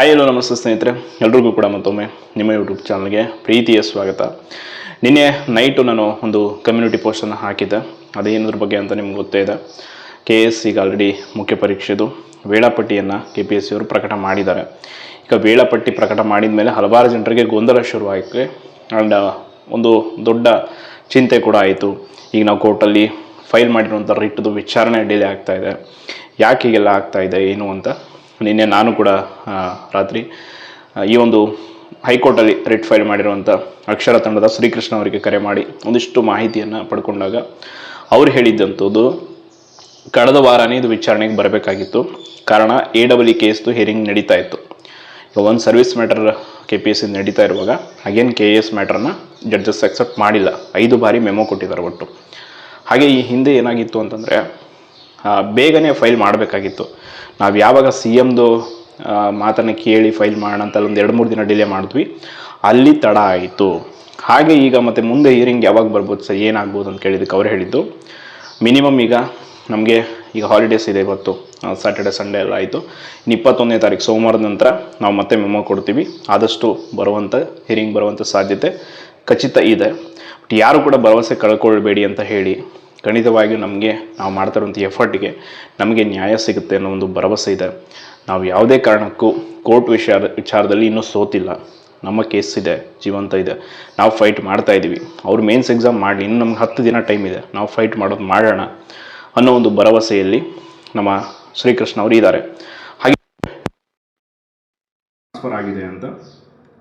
Hi hello ನಮಸ್ತೆ ಸ್ನೇಹಿತರೆ. ಎಲ್ರಿಗೂ ಕೂಡ ಮತ್ತೊಮ್ಮೆ ನಿಮ್ಮ ಯೂಟ್ಯೂಬ್ ಚಾನಲ್ಗೆ ಪ್ರೀತಿಯ ಸ್ವಾಗತ. ನಿನ್ನೆ ನೈಟು ನಾನು ಒಂದು ಕಮ್ಯುನಿಟಿ ಪೋಸ್ಟನ್ನು ಹಾಕಿದ್ದೆ. ಅದೇನದ್ರ ಬಗ್ಗೆ ಅಂತ ನಿಮ್ಗೆ ಗೊತ್ತೇ ಇದೆ. ಕೆ ಎಸ್ ಈಗ ಆಲ್ರೆಡಿ ಮುಖ್ಯ ಪರೀಕ್ಷೆದು. ವೇಳಾಪಟ್ಟಿಯನ್ನು ಕೆ ಪಿ ಎಸ್ ಸಿಯವರು ಪ್ರಕಟ ಮಾಡಿದ್ದಾರೆ. ಈಗ ವೇಳಾಪಟ್ಟಿ ಪ್ರಕಟ ಮಾಡಿದ ಮೇಲೆ ಹಲವಾರು ಜನರಿಗೆ ಗೊಂದಲ ಶುರುವಾಯಿತು. ಆ್ಯಂಡ್ ಒಂದು ದೊಡ್ಡ ಚಿಂತೆ ಕೂಡ ಆಯಿತು. ಈಗ ನಾವು ಕೋರ್ಟಲ್ಲಿ ಫೈಲ್ ಮಾಡಿರುವಂಥ ರಿಟ್ದು ವಿಚಾರಣೆ ಡಿಲೇ ಆಗ್ತಾಯಿದೆ ಯಾಕೆ ಹೀಗೆಲ್ಲ ಆಗ್ತಾಯಿದೆ ಏನು ಅಂತ? ನಿನ್ನೆ ನಾನು ಕೂಡ ರಾತ್ರಿ ಈ ಒಂದು ಹೈಕೋರ್ಟಲ್ಲಿ ರಿಟ್ ಫೈಲ್ ಮಾಡಿರುವಂಥ ಅಕ್ಷರ ತಂಡದ ಶ್ರೀಕೃಷ್ಣ ಅವರಿಗೆ ಕರೆ ಮಾಡಿ ಒಂದಿಷ್ಟು ಮಾಹಿತಿಯನ್ನು ಪಡ್ಕೊಂಡಾಗ ಅವ್ರು ಹೇಳಿದ್ದಂಥದ್ದು, ಕಳೆದ ವಾರನೇ ಇದು ವಿಚಾರಣೆಗೆ ಬರಬೇಕಾಗಿತ್ತು. ಕಾರಣ ಎ ಡಬ್ಲ್ಯೂ ಕೇಸ್ದು ಹಿಯರಿಂಗ್ ನಡೀತಾ ಇತ್ತು. ಒಂದು service matter K P S ನಡೀತಾ ಇರುವಾಗ ಅಗೇನ್ ಕೆ ಎಸ್ ಮ್ಯಾಟ್ರನ್ನ ಜಡ್ಜಸ್ ಅಕ್ಸೆಪ್ಟ್ ಮಾಡಿಲ್ಲ. ಐದು ಬಾರಿ ಮೆಮೊ ಕೊಟ್ಟಿದ್ದಾರೆ ಒಟ್ಟು. ಹಾಗೆ ಈ ಹಿಂದೆ ಏನಾಗಿತ್ತು ಅಂತಂದರೆ ಬೇಗನೆ ಫೈಲ್ ಮಾಡಬೇಕಾಗಿತ್ತು. ನಾವು ಯಾವಾಗ ಸಿ ಎಮ್ದು ಮಾತನ್ನು ಕೇಳಿ ಫೈಲ್ ಮಾಡೋಣ ಅಂತ ಒಂದು ಎರಡು ಮೂರು ದಿನ ಡಿಲೇ ಮಾಡಿದ್ವಿ. ಅಲ್ಲಿ ತಡ ಆಯಿತು. ಹಾಗೆ ಈಗ ಮತ್ತೆ ಮುಂದೆ ಹಿಯರಿಂಗ್ ಯಾವಾಗ ಬರ್ಬೋದು ಸರ್, ಏನಾಗ್ಬೋದು ಅಂತ ಕೇಳಿದ್ದಕ್ಕೆ ಅವ್ರು ಹೇಳಿದ್ದು. ಮಿನಿಮಮ್ ಈಗ ನಮಗೆ ಈಗ ಹಾಲಿಡೇಸ್ ಇದೆ ಇವತ್ತು. ಸ್ಯಾಟರ್ಡೆ ಸಂಡೇ ಎಲ್ಲ ಆಯಿತು. ಇನ್ನು ಇಪ್ಪತ್ತೊಂದನೇ ತಾರೀಕು ಸೋಮವಾರದ ನಂತರ ನಾವು ಮತ್ತೆ ಮೆಮೊ ಕೊಡ್ತೀವಿ. ಆದಷ್ಟು ಬರುವಂಥ ಹಿಯರಿಂಗ್ ಬರುವಂಥ ಸಾಧ್ಯತೆ ಖಚಿತ ಇದೆ. ಬಟ್ ಯಾರು ಕೂಡ ಭರವಸೆ ಕಳ್ಕೊಳ್ಬೇಡಿ ಅಂತ ಹೇಳಿ ಖಂಡಿತವಾಗಿಯೂ ನಮಗೆ ನಾವು ಮಾಡ್ತಾ ಇರುವಂಥ ಎಫರ್ಟ್ಗೆ ನಮಗೆ ನ್ಯಾಯ ಸಿಗುತ್ತೆ ಅನ್ನೋ ಒಂದು ಭರವಸೆ ಇದೆ. ನಾವು ಯಾವುದೇ ಕಾರಣಕ್ಕೂ ಕೋರ್ಟ್ ವಿಷಯ ವಿಚಾರದಲ್ಲಿ ಇನ್ನೂ ಸೋತಿಲ್ಲ. ನಮ್ಮ ಕೇಸ್ ಇದೆ, ಜೀವಂತ ಇದೆ. ನಾವು ಫೈಟ್ ಮಾಡ್ತಾ ಇದ್ದೀವಿ ಅವ್ರು ಮೇನ್ಸ್ ಎಕ್ಸಾಮ್ ಮಾಡಲಿ, ಇನ್ನು ನಮ್ಗೆ ಹತ್ತು ದಿನ ಟೈಮ್ ಇದೆ. ನಾವು ಫೈಟ್ ಮಾಡೋದು ಮಾಡೋಣ ಅನ್ನೋ ಒಂದು ಭರವಸೆಯಲ್ಲಿ ನಮ್ಮ ಶ್ರೀಕೃಷ್ಣ ಅವರು ಇದ್ದಾರೆ. ಹಾಗೆ ಟ್ರಾನ್ಸ್ಫರ್ ಆಗಿದೆ ಅಂತ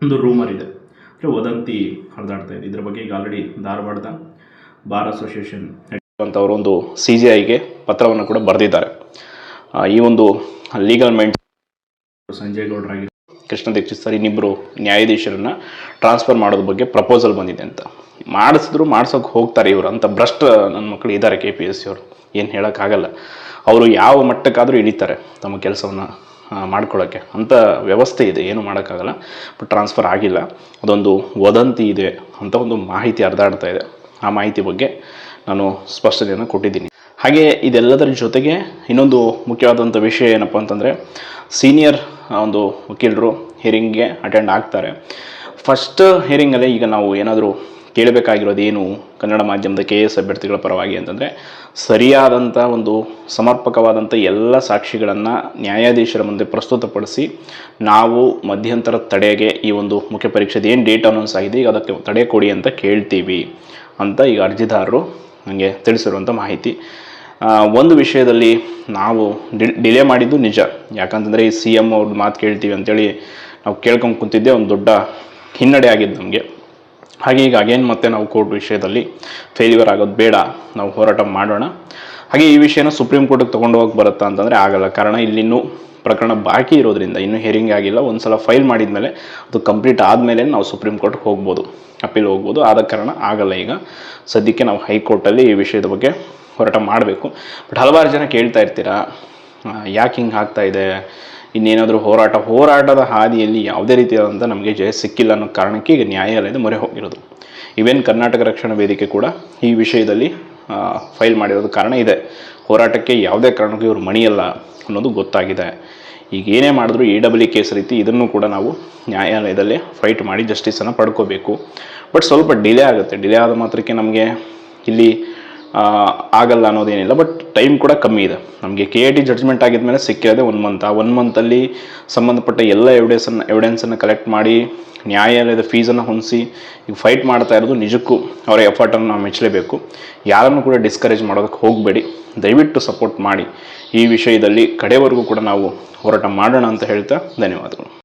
ಒಂದು ರೂಮರ್ ಇದೆ. ಅಂದರೆ ವದಂತಿ ಹರಿದಾಡ್ತಾ ಇದೆ. ಇದ್ರ ಬಗ್ಗೆ ಈಗ ಆಲ್ರೆಡಿ ಧಾರವಾಡದ ಬಾರ್ ಅಸೋಸಿಯೇಷನ್ ಅಂತವರು ಒಂದು ಸಿ ಜಿ ಐಗೆ ಪತ್ರವನ್ನು ಕೂಡ ಬರೆದಿದ್ದಾರೆ. ಈ ಒಂದು ಲೀಗಲ್ ಮೈಂಡ್ ಸಂಜಯ್ ಗೌಡ್ರಾಗಿ ಕೃಷ್ಣ ದೀಕ್ಷಿತ್ ಸರ್ ಇನ್ನಿಬ್ಬರು ನ್ಯಾಯಾಧೀಶರನ್ನ ಟ್ರಾನ್ಸ್ಫರ್ ಮಾಡೋದ್ರ ಬಗ್ಗೆ ಪ್ರಪೋಸಲ್ ಬಂದಿದೆ ಅಂತ. ಮಾಡಿಸಿದ್ರು ಮಾಡ್ಸೋಕೆ ಹೋಗ್ತಾರೆ ಇವರು ಅಂತ ಭ್ರಷ್ಟ ನನ್ನ ಮಕ್ಕಳು ಇದ್ದಾರೆ ಕೆ ಪಿ ಎಸ್ ಸಿ ಅವರು. ಏನು ಹೇಳೋಕ್ಕಾಗಲ್ಲ. ಅವರು ಯಾವ ಮಟ್ಟಕ್ಕಾದರೂ ಇಳಿತಾರೆ ತಮ್ಮ ಕೆಲಸವನ್ನು ಮಾಡ್ಕೊಳ್ಳೋಕ್ಕೆ ಅಂಥ ವ್ಯವಸ್ಥೆ ಇದೆ ಏನು ಮಾಡೋಕ್ಕಾಗಲ್ಲ. ಬಟ್ ಟ್ರಾನ್ಸ್ಫರ್ ಆಗಿಲ್ಲ. ಅದೊಂದು ವದಂತಿ ಇದೆ ಅಂತ ಒಂದು ಮಾಹಿತಿ ಹರಿದಾಡ್ತಾ ಇದೆ. ಆ ಮಾಹಿತಿ ಬಗ್ಗೆ ನಾನು ಸ್ಪಷ್ಟತೆಯನ್ನು ಕೊಟ್ಟಿದ್ದೀನಿ. ಹಾಗೆ ಇದೆಲ್ಲದರ ಜೊತೆಗೆ ಇನ್ನೊಂದು ಮುಖ್ಯವಾದಂಥ ವಿಷಯ ಏನಪ್ಪ ಅಂತಂದರೆ, ಸೀನಿಯರ್ ಒಂದು ವಕೀಲರು ಹಿಯರಿಂಗ್ಗೆ ಅಟೆಂಡ್ ಆಗ್ತಾರೆ. ಫಸ್ಟ್ ಹಿಯರಿಂಗಲ್ಲೇ ಈಗ ನಾವು ಏನಾದರೂ ಕೇಳಬೇಕಾಗಿರೋದು ಏನು ಕನ್ನಡ ಮಾಧ್ಯಮದ ಕೆ ಎಸ್ ಅಭ್ಯರ್ಥಿಗಳ ಪರವಾಗಿ ಅಂತಂದರೆ, ಸರಿಯಾದಂಥ ಒಂದು ಸಮರ್ಪಕವಾದಂಥ ಎಲ್ಲ ಸಾಕ್ಷಿಗಳನ್ನು ನ್ಯಾಯಾಧೀಶರ ಮುಂದೆ ಪ್ರಸ್ತುತಪಡಿಸಿ ನಾವು ಮಧ್ಯಂತರ ತಡೆಗೆ ಈ ಒಂದು ಮುಖ್ಯ ಪರೀಕ್ಷೆದು ಏನು ಡೇಟ್ ಅನೌನ್ಸ್ ಆಗಿದೆ, ಈಗ ಅದಕ್ಕೆ ತಡೆ ಕೊಡಿ ಅಂತ ಕೇಳ್ತೀವಿ ಅಂತ ಈಗ ಅರ್ಜಿದಾರರು ನನಗೆ ತಿಳಿಸಿರುವಂಥ ಮಾಹಿತಿ. ಒಂದು ವಿಷಯದಲ್ಲಿ ನಾವು ಡಿಲೇ ಮಾಡಿದ್ದು ನಿಜ. ಯಾಕಂತಂದರೆ ಈ ಸಿ ಎಂ ಅವ್ರ ಮಾತು ಕೇಳ್ತೀವಿ ಅಂತೇಳಿ ನಾವು ಕೇಳ್ಕೊಂಡು ಕೂತಿದ್ದೆ ಒಂದು ದೊಡ್ಡ ಹಿನ್ನಡೆ ಆಗಿದ್ದು ನಮಗೆ. ಹಾಗೆ ಈಗ ಅಗೇನ್ ಮತ್ತೆ ನಾವು ಕೋರ್ಟ್ ವಿಷಯದಲ್ಲಿ ಫೇಲ್ಯೂರ್ ಆಗೋದು ಬೇಡ, ನಾವು ಹೋರಾಟ ಮಾಡೋಣ. ಹಾಗೆ ಈ ವಿಷಯನ ಸುಪ್ರೀಂ ಕೋರ್ಟಿಗೆ ತೊಗೊಂಡು ಹೋಗಿ ಬರುತ್ತಾ ಅಂತಂದರೆ ಆಗಲ್ಲ. ಕಾರಣ ಇಲ್ಲಿನ್ನೂ ಪ್ರಕರಣ ಬಾಕಿ ಇರೋದ್ರಿಂದ, ಇನ್ನೂ ಹಿಯರಿಂಗ್ ಆಗಿಲ್ಲ ಒಂದು ಸಲ ಫೈಲ್ ಮಾಡಿದ ಮೇಲೆ ಅದು ಕಂಪ್ಲೀಟ್ ಆದಮೇಲೆ ನಾವು ಸುಪ್ರೀಂ ಕೋರ್ಟ್ಗೆ ಹೋಗ್ಬೋದು ಅಪೀಲ್ ಹೋಗ್ಬೋದು, ಆದ ಕಾರಣ ಆಗಲ್ಲ ಈಗ. ಸದ್ಯಕ್ಕೆ ನಾವು ಹೈಕೋರ್ಟಲ್ಲಿ ಈ ವಿಷಯದ ಬಗ್ಗೆ ಹೋರಾಟ ಮಾಡಬೇಕು. ಬಟ್ ಹಲವಾರು ಜನ ಕೇಳ್ತಾ ಇರ್ತೀರಾ ಯಾಕೆ ಹಿಂಗೆ ಆಗ್ತಾ ಇದೆ? ಇನ್ನೇನಾದರೂ ಹೋರಾಟ, ಹೋರಾಟದ ಹಾದಿಯಲ್ಲಿ ಯಾವುದೇ ರೀತಿಯಾದಂಥ ನಮಗೆ ಜಯ ಸಿಕ್ಕಿಲ್ಲ ಅನ್ನೋ ಕಾರಣಕ್ಕೆ ಈಗ ನ್ಯಾಯಾಲಯದ ಮೊರೆ ಹೋಗಿರೋದು. ಇವೇನು ಕರ್ನಾಟಕ ರಕ್ಷಣಾ ವೇದಿಕೆ ಕೂಡ ಈ ವಿಷಯದಲ್ಲಿ ಫೈಲ್ ಮಾಡಿರೋದು ಕಾರಣ ಇದೆ. ಹೋರಾಟಕ್ಕೆ ಯಾವುದೇ ಕಾರಣಕ್ಕೂ ಇವರು ಮಣಿಯಲ್ಲ ಅನ್ನೋದು ಗೊತ್ತಾಗಿದೆ. ಈಗ ಏನೇ ಮಾಡಿದ್ರು ಎ ಡಬ್ಲ್ಯೂ ಕೇಸ್ ರೀತಿ ಇದನ್ನು ಕೂಡ ನಾವು ನ್ಯಾಯಾಲಯದಲ್ಲಿ ಫೈಟ್ ಮಾಡಿ ಜಸ್ಟಿಸನ್ನು ಪಡ್ಕೋಬೇಕು. ಬಟ್ ಸ್ವಲ್ಪ ಡಿಲೇ ಆಗುತ್ತೆ. ಡಿಲೇ ಆದ ಮಾತ್ರಕ್ಕೆ ನಮಗೆ ಇಲ್ಲಿ ಆಗಲ್ಲ ಅನ್ನೋದೇನಿಲ್ಲ ಬಟ್ ಟೈಮ್ ಕೂಡ ಕಮ್ಮಿ ಇದೆ. ನಮಗೆ ಕೆ ಎ ಟಿ ಜಡ್ಜ್ಮೆಂಟ್ ಆಗಿದ್ಮೇಲೆ ಸಿಕ್ಕಿರೋದೇ ಒನ್ ಮಂತ್ ಆ ಒನ್ ಮಂತಲ್ಲಿ ಸಂಬಂಧಪಟ್ಟ ಎಲ್ಲ ಎವಿಡೆನ್ಸನ್ನು ಎವಿಡೆನ್ಸನ್ನು ಕಲೆಕ್ಟ್ ಮಾಡಿ, ನ್ಯಾಯಾಲಯದ ಫೀಸನ್ನು ಹೊಂದಿಸಿ, ಈಗ ಫೈಟ್ ಮಾಡ್ತಾ ಇರೋದು ನಿಜಕ್ಕೂ ಅವರ ಎಫರ್ಟನ್ನು ನಾವು ಮೆಚ್ಚಲೇಬೇಕು. ಯಾರನ್ನು ಕೂಡ ಡಿಸ್ಕರೇಜ್ ಮಾಡೋದಕ್ಕೆ ಹೋಗಬೇಡಿ. ದಯವಿಟ್ಟು ಸಪೋರ್ಟ್ ಮಾಡಿ. ಈ ವಿಷಯದಲ್ಲಿ ಕಡೆವರೆಗೂ ಕೂಡ ನಾವು ಹೋರಾಟ ಮಾಡೋಣ ಅಂತ ಹೇಳ್ತಾ ಧನ್ಯವಾದಗಳು.